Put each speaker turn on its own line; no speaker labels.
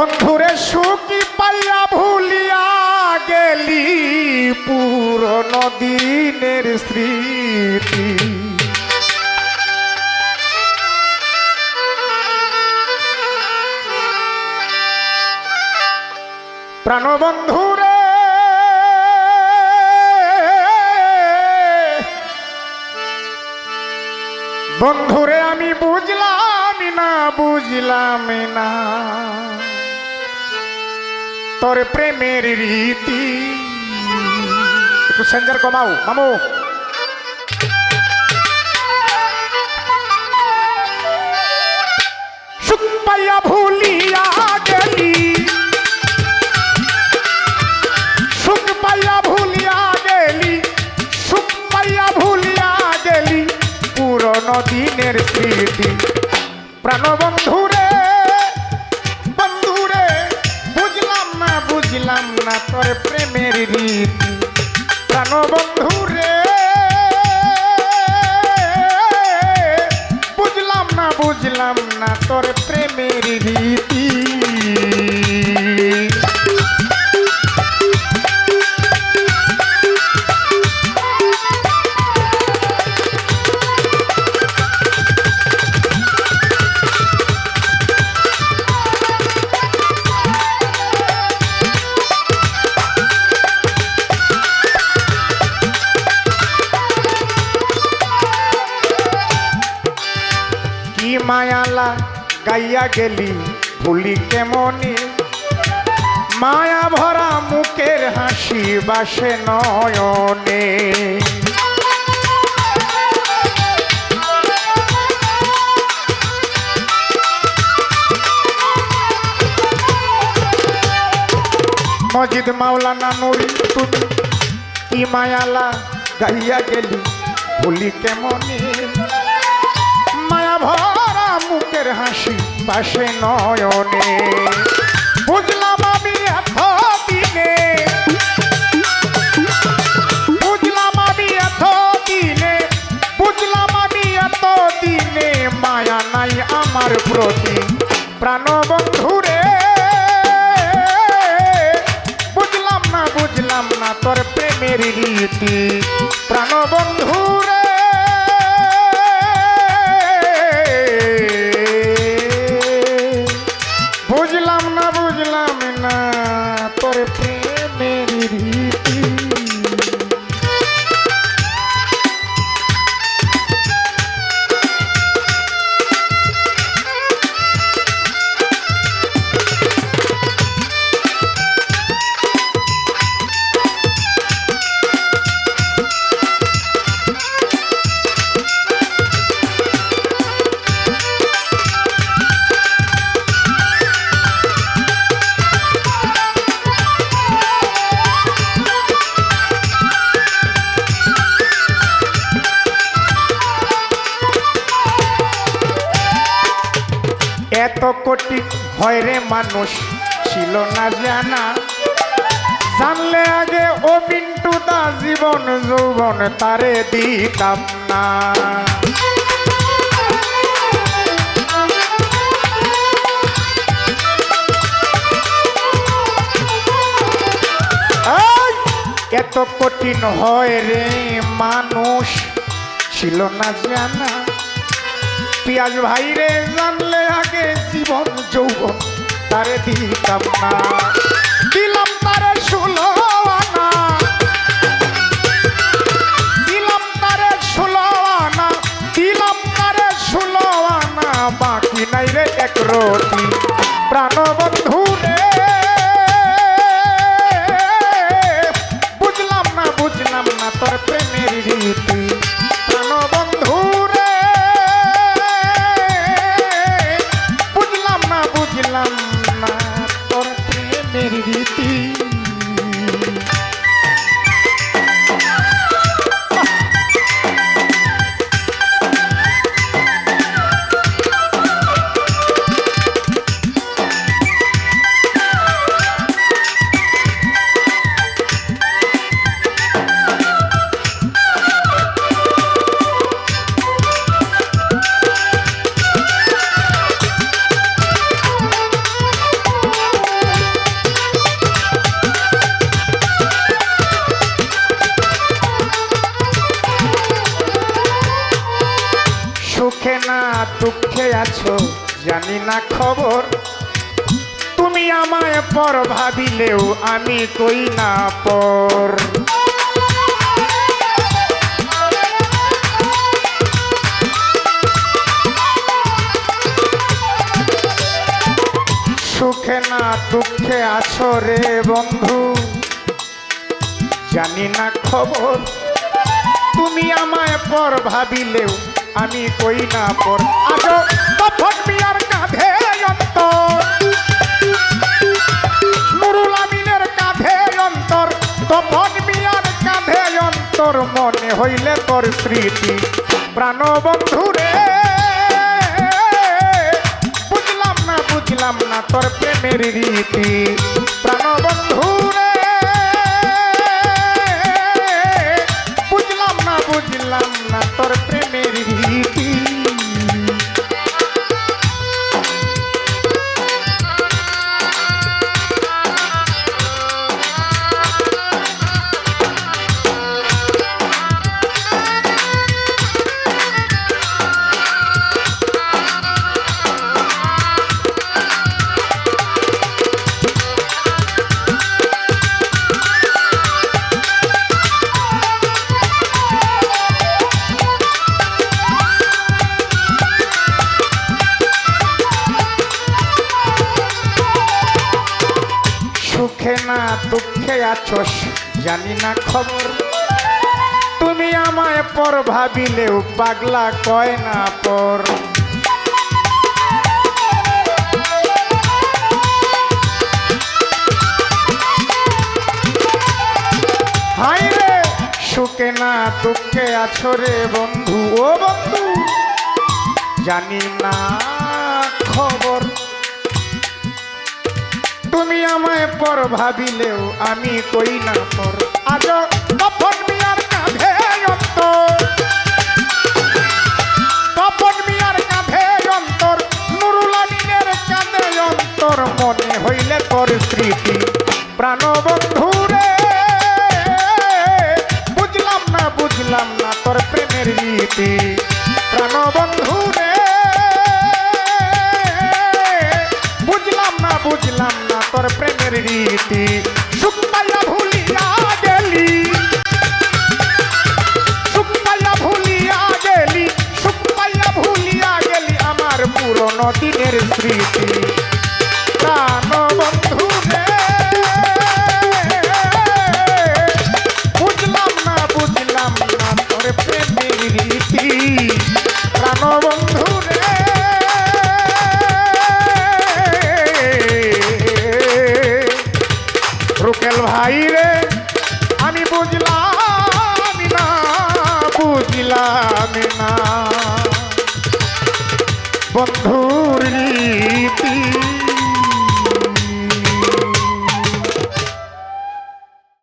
বন্ধুরে সুখী পাইয়া ভুলিয়া গেলি পুরনো দিনের স্মৃতি। প্রাণবন্ধুরে বন্ধুরে আমি বুঝলাম না বুঝলাম না। তোর প্রেমের রীতি। একটু সেঞ্জার কমাও, মামু। পাইয়া ভুলিয়া গেলি। সুখ পাইয়া ভুলিয়া গেলি। সুখ পাইয়া ভুলিয়া গেলি। পুরনো দিনের স্মৃতি। প্রাণবন্ধুরে গাইয়া গেলি ভুলি কেমনি? মায়া ভরা মুখের হাসি বাসে নয়নে। মজিদ মাওলানা নুরি তুমি কি মায়ালা গাইয়া গেলি ভুলি কেমনি? মায়া ভরা মুখের হাসি পাশে নয়নে। বুঝলাম আমি এত দিনে। বুঝলাম আমি এত দিনে। বুঝলাম আমি এত দিনে মায়া নাই আমার প্রতি। প্রাণবন্ধুরে বুঝলাম না বুঝলাম না তোর প্রেমের রীতি। কোটি হয় রে মানুষ, ছিল না জানা। জানলে আগে ও পিন্টু দা জীবন, যৌবন তারে দিতাম না। এত কঠিন হয় রে মানুষ, ছিল না জানা। পিয়াজ ভাই রে জানলে আগে জীবন যৌবন তারে দিতাম না। দিলাম তারে ষোলো আছো জানি না খবর। তুমি আমায় পর ভাবিলেও আমি কই না পর। সুখে না দুঃখে আছো রে বন্ধু। জানি না খবর। তুমি আমায় পর ভাবিলেও আমি কই না পর। আজো তখন মিয়ার কাঁধে অন্তর। নুরুল আমিনের কাঁধে অন্তর। তখন মিয়ার কাঁধে অন্তর মনে হইলে তোর স্মৃতি। প্রাণ বন্ধু রে, বুঝলাম না বুঝলাম না তোর প্রেমের রীতি। প্রাণ আছোস, জানি না খবর। তুমি আমায় পর ভাবিলেও পাগলা কয় না পর। হাই সুখে না দুঃখে আছো রে বন্ধু। ও বন্ধু, জানি না তুমি আমায় পর ভাবিলেও আমি কই না পর। আজ তোর প্রেমের রীতি। সুপাইয়া ভুলিয়া গেলি। সুপাইয়া ভুলিয়া গেলি। সুপাইয়া ভুলিয়া গেলি আমার পুরনো দিনের স্মৃতি। বন্ধু